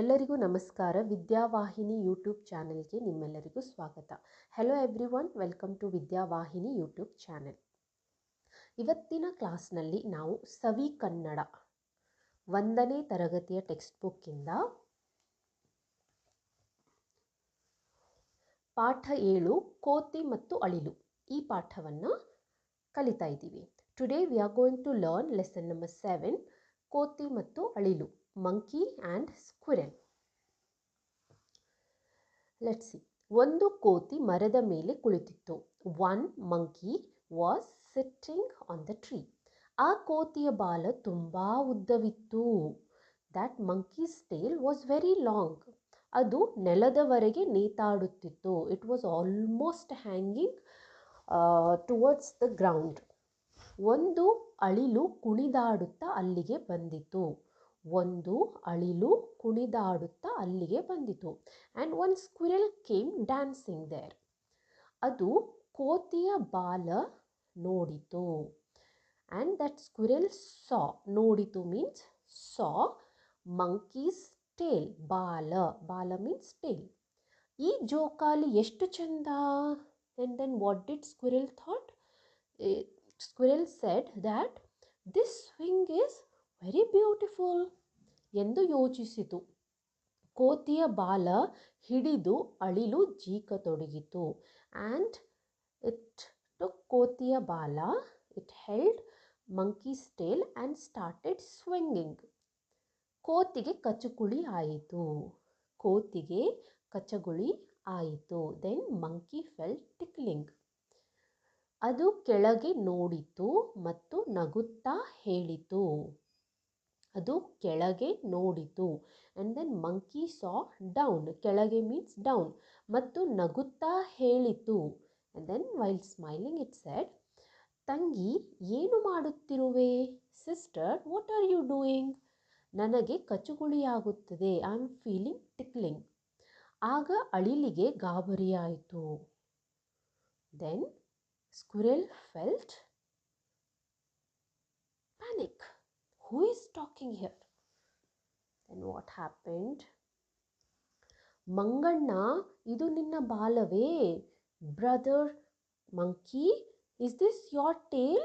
ಎಲ್ಲರಿಗೂ ನಮಸ್ಕಾರ. ವಿದ್ಯಾವಾಹಿನಿ ಯೂಟ್ಯೂಬ್ ಚಾನೆಲ್ಗೆ ನಿಮ್ಮೆಲ್ಲರಿಗೂ ಸ್ವಾಗತ. Hello everyone welcome to Vidyavahini YouTube channel. ಇವತ್ತಿನ ಕ್ಲಾಸ್ನಲ್ಲಿ ನಾವು ಸವಿ ಕನ್ನಡ ಒಂದನೇ ತರಗತಿಯ ಟೆಕ್ಸ್ಟ್ ಬುಕ್ಕಿಂದ ಪಾಠ ಏಳು, ಕೋತಿ ಮತ್ತು ಅಳಿಲು ಈ ಪಾಠವನ್ನು ಕಲಿತಾ ಇದ್ದೀವಿ. Today we are going to learn lesson number seven ಕೋತಿ ಮತ್ತು ಅಳಿಲು. Monkey and squirrel let's see ಒಂದು ಕೋತಿ ಮರದ ಮೇಲೆ ಕುಳಿತಿತ್ತು. One monkey was sitting on the tree ಆ ಕೋತಿಯ ಬಾಲ ತುಂಬ ಉದ್ದವಿತ್ತು. That monkey's tail was very long ಅದು ನೆಲದವರೆಗೆ ನೇತಾಡುತ್ತಿತ್ತು. It was almost hanging towards the ground ಒಂದು ಅಳಿಲು ಕುಣಿದಾಡುತ್ತಾ ಅಲ್ಲಿಗೆ ಬಂದಿತು ಒಂದು ಅಳಿಲು ಕುಣಿದಾಡುತ್ತಾ ಅಲ್ಲಿಗೆ ಬಂದಿತು. And one squirrel came dancing there ಅದು ಕೋತಿಯ ಬಾಲ ನೋಡಿತು. ಆ್ಯಂಡ್ ದಟ್ ಸ್ಕ್ವಿರಲ್ ಸಾ ನೋಡಿತು ಮೀನ್ಸ್ ಸಾ ಮಂಕೀಸ್ ಟೇಲ್ ಬಾಲ ಬಾಲ ಮೀನ್ಸ್ ಟೇಲ್ ಈ ಜೋಕಾಲಿ ಎಷ್ಟು ಚಂದ? Then then what did squirrel thought squirrel said that this swing is very beautiful ಎಂದು ಯೋಚಿಸಿತು. ಕೋತಿಯ ಬಾಲ ಹಿಡಿದು ಅಳಿಲು ಜೀಕತೊಡಗಿತು. ಆ್ಯಂಡ್ ಇಟ್ ಟುಕ್ ಕೋತಿಯ ಬಾಲ it held monkey's tail and started swinging ಕೋತಿಗೆ ಕಚುಕುಳಿ ಆಯಿತು. ಕೋತಿಗೆ ಕಚಗುಳಿ ಆಯಿತು. ದೆನ್ ಮಂಕಿ ಫೆಲ್ ಟಿಕ್ಲಿಂಗ್ ಅದು ಕೆಳಗೆ ನೋಡಿತು ಮತ್ತು ನಗುತ್ತಾ ಹೇಳಿತು. ಅದು ಕೆಳಗೆ ನೋಡಿತು. And then monkey saw down ಕೆಳಗೆ ಮೀನ್ಸ್ ಡೌನ್ ಮತ್ತು ನಗುತ್ತಾ ಹೇಳಿತು. And then while smiling it said ತಂಗಿ, ಏನು ಮಾಡುತ್ತಿರುವೆ? Sister what are you doing ನನಗೆ ಕಚುಗುಳಿಯಾಗುತ್ತದೆ. ಐ ಆಮ್ ಫೀಲಿಂಗ್ ಟಿಕ್ಲಿಂಗ್ ಆಗ ಅಳಿಲಿಗೆ ಗಾಬರಿಯಾಯಿತು. Then squirrel felt panic who is talking here? Then what happened? ಮಂಗಣ್ಣ ಇದು ನಿನ್ನ ಬಾಲವೇ brother monkey is this your tail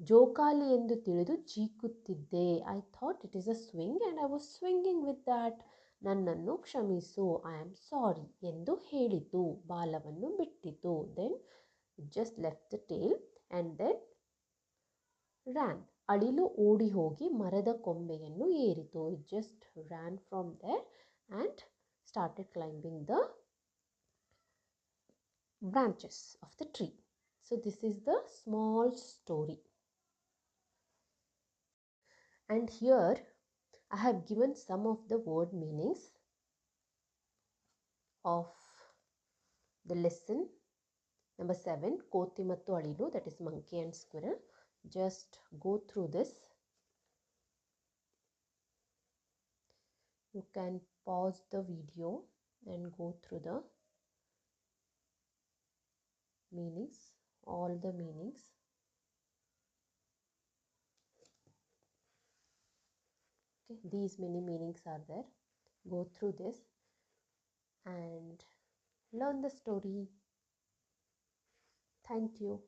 ಜೋಕಾಲಿ ಎಂದು ತಿಳಿದು ಜೀಕುತ್ತಿದ್ದೆ I thought it is a swing and I was swinging with that ನನ್ನನ್ನು ಕ್ಷಮಿಸು ಐ ಆಮ್ ಸಾರಿ ಎಂದು ಹೇಳಿತು ಬಾಲವನ್ನು ಬಿಟ್ಟಿತು then just left the tail and then ran ಅಳಿಲು ಓಡಿ ಹೋಗಿ ಮರದ ಕೊಂಬೆಯನ್ನು ಏರಿತು. It just ran from there and started climbing the branches of the tree so this is the small story and here I have given some of the word meanings of the lesson number seven ಕೋತಿ ಮತ್ತು ಅಳಿಲು that is monkey and squirrel just go through this. You can pause the video and go through the meanings, all the meanings. Okay, these many meanings are there. Go through this and learn the story. Thank you.